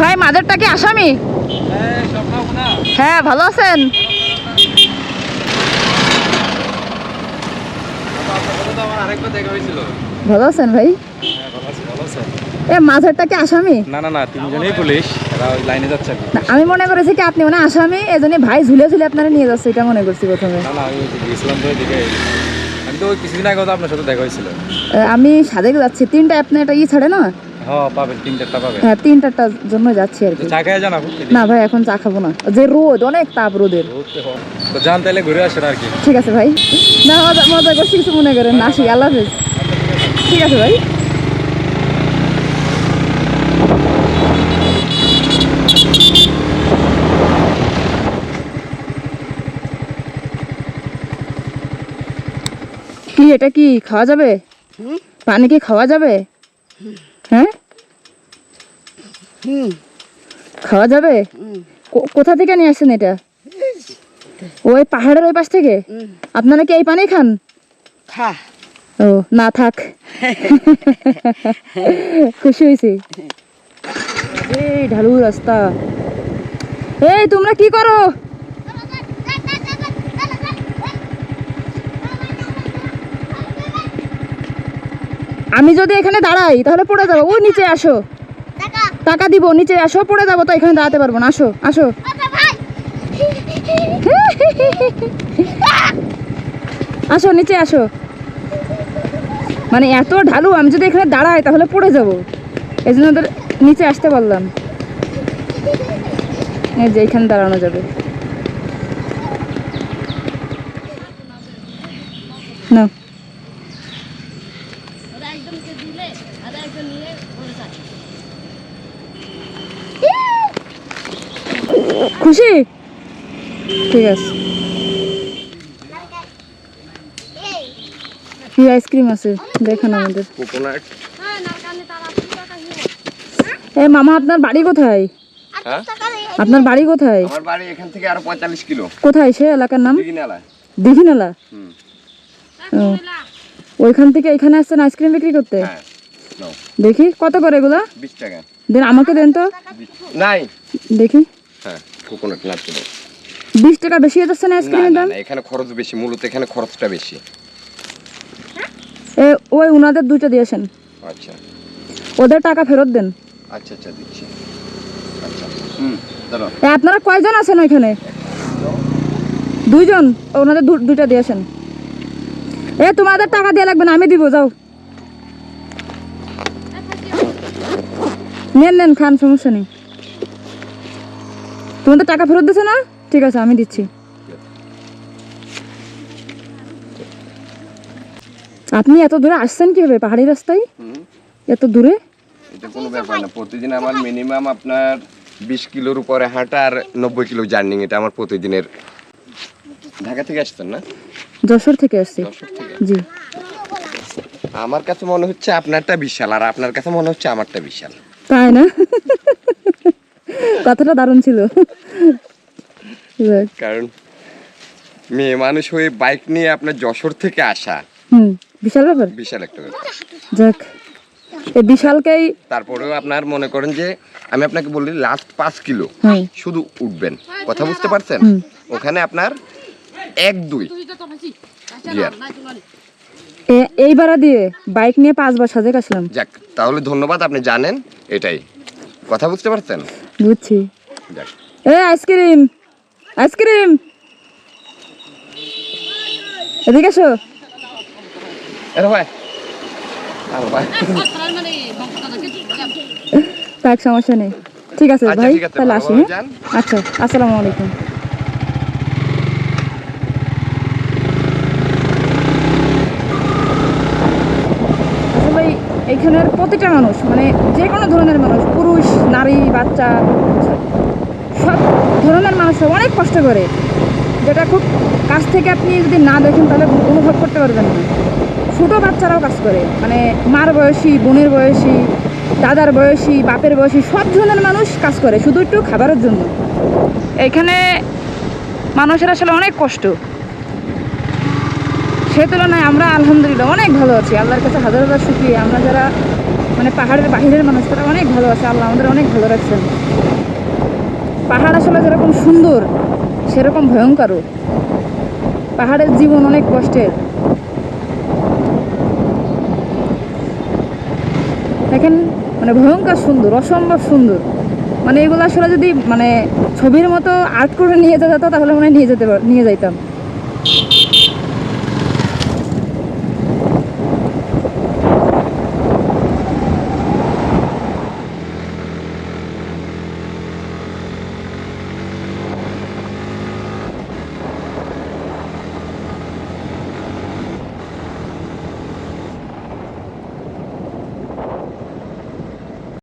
ভাই মাদারটা কি আসামি? হ্যাঁ ভালো আছেন? হয়েছিল ভালো আছেন ভাই? এ মাঝারটা কি আসামি? না না না তিনজনেই পুলিশ। এরা ওই লাইনে যাচ্ছে আর কি। না, আমি মনে করেছি কি আপনি মানে আসামি এজন্য ভাই ঝুলে ঝুলে আপনারা নিয়ে যাচ্ছে এটা মনে করছি প্রথমে। না না আমি ওই গিয়েছিলাম তো ওইদিকে আমি তো কিছুদিন আগে আপনার সাথে দেখা হয়েছিল। আমি সাদেক যাচ্ছি। তিনটা আপনি একটা ই ছাড়ে না? হ্যাঁ পাবেন তিন চারটা পাবেন হ্যাঁ জন্য যাচ্ছি আর কি। চা খেয়ে জানাব না ভাই এখন চা খাব না। যে রোদ অনেক তাপ রোদের। তো যান তাহলে ঘুরে আসেন আর কি। ঠিক আছে ভাই। না মজা মজা করছি কিছু মনে করেন না আসি আল্লাহ হাফেজ। ঠিক আছে ভাই। কি এটা কি খাওয়া যাবে? পানি কি খাওয়া যাবে? হ্যাঁ খাওয়া যাবে? কোথা থেকে নিয়ে আসেন এটা? ওই পাহাড়ের ওই পাশ থেকে? আপনারা কি এই পানি খান? ও না থাক। খুশি হয়েছি। এই ঢালু রাস্তা। এই তোমরা কি করো? আমি যদি এখানে দাঁড়াই তাহলে পড়ে যাব। ও নিচে আসো। টাকা। দিব নিচে আসো পড়ে যাব তো এখানে দাঁড়াতে পারব না। আসো আসো। আসো নিচে আসো। মানে এত ঢালু আমি যদি এখানে দাঁড়াই তাহলে পড়ে যাব। এই জন্য ওদের নিচে আসতে বললাম। এই যে এখানে দাঁড়ানো যাবে। না খুশি? ঠিক আছে। কি আইসক্রিম আছে? দেখেন আমাদের। কোকোনাট। এ মামা আপনার বাড়ি কোথায়? হ্যাঁ? আপনার বাড়ি কোথায়? আমার বাড়ি এখান থেকে আরও পঁয়তাল্লিশ কিলো। কোথায় সে এলাকার নাম? দিঘিনালা? ওইখান থেকে এখানে আসছেন আইসক্রিম বিক্রি করতে? হ্যাঁ। দেখি কত করে এগুলা? টাকা। দেন আমাকে দেন তো। নাই। দেখি। হ্যাঁ। কোকোনাট নাট বিশ টাকা বেশি হয়ে যাচ্ছে না আইসক্রিমের দাম? না, এখানে খরচ বেশি মূলত এখানে খরচটা বেশি। এ ওই উনাদের দুইটা দিয়েছেন। আচ্ছা। ওদের টাকা ফেরত দেন। আচ্ছা আচ্ছা দিচ্ছি। আচ্ছা। হুম এ আপনারা কয়জন আছেন ওইখানে? দুইজন? ওনাদের দু- দুইটা দিয়েছেন। এ তোমাদের টাকা দেওয়া লাগবে না আমি দিব যাও। নেন নেন খান সমস্যা নেই। তোমাদের টাকা ফেরত দিছে না? ঠিক আছে আমি দিচ্ছি। আপনি এত দূরে আসছেন কীভাবে? পাহাড়ি রাস্তায়? এত দূরে? এটা কোনো ব্যাপার না। প্রতিদিন আমার মিনিমাম আপনার বিশ কিলোর উপরে হাঁটা আর নব্বই কিলো জার্নিং এটা আমার প্রতিদিনের। ঢাকা থেকে আসতেন না? যশোর থেকে আসছি। জি। আমার কাছে মনে হচ্ছে আপনারটা বিশাল আর আপনার কাছে মনে হচ্ছে আমারটা বিশাল। তাই না? কথাটা দারুণ ছিল। কারণ মেয়ে মানুষ হয়ে বাইক নিয়ে আপনার যশোর থেকে আসা। হুম বিশাল ব্যাপার। বিশাল একটা ব্যাপার। যাক এই বিশালকেই তারপরেও আপনার মনে করেন যে আমি আপনাকে বললি লাস্ট পাঁচ কিলো। হ্যাঁ শুধু উঠবেন। কথা বুঝতে পারছেন? ওখানে আপনার এক দুই। গিয়ার এই ভাড়া দিয়ে বাইক নিয়ে পাঁচবার সাজেক আসলাম। যাক তাহলে ধন্যবাদ আপনি জানেন এটাই। কথা বুঝতে পারছেন? বুঝছি। এ আইসক্রিম আইসক্রিম। এদিকে এসো। আরে সমস্যা নেই। ঠিক আছে আচ্ছা, ভাই তাহলে আসি হ্যাঁ? আচ্ছা আসসালামু আলাইকুম। আচ্ছা ভাই এখানের প্রতিটা মানুষ মানে যে কোনো ধরনের মানুষ নারী, বাচ্চা, সব ধরনের মানুষরা অনেক কষ্ট করে। যেটা খুব কাছ থেকে আপনি যদি না দেখেন, তাহলে অনুভব করতে পারবেন না। ছোটো বাচ্চারাও কাজ করে। মানে মার বয়সী, বোনের বয়সী, দাদার বয়সী, বাপের বয়সী, সব ধরনের মানুষ কাজ করে, শুধু একটু খাবারের জন্য। এখানে মানুষের আসলে অনেক কষ্ট। সে তুলনায় আমরা আলহামদুলিল্লাহ অনেক ভালো আছি। আল্লাহর কাছে হাজার হাজার শুক্রিয়া। আমরা যারা মানে পাহাড়ের বাহিরের মানুষ তারা অনেক ভালো আছে, আল্লাহ আমাদের অনেক ভালো রাখছেন। পাহাড় আসলে যেরকম সুন্দর, সেরকম ভয়ঙ্করও পাহাড়ের জীবন অনেক কষ্টের। দেখেন মানে ভয়ঙ্কর সুন্দর, অসম্ভব সুন্দর। মানে এগুলো আসলে যদি মানে ছবির মতো আর্ট করে নিয়ে যেতে, তাহলে মনে নিয়ে যেতে নিয়ে যাইতাম।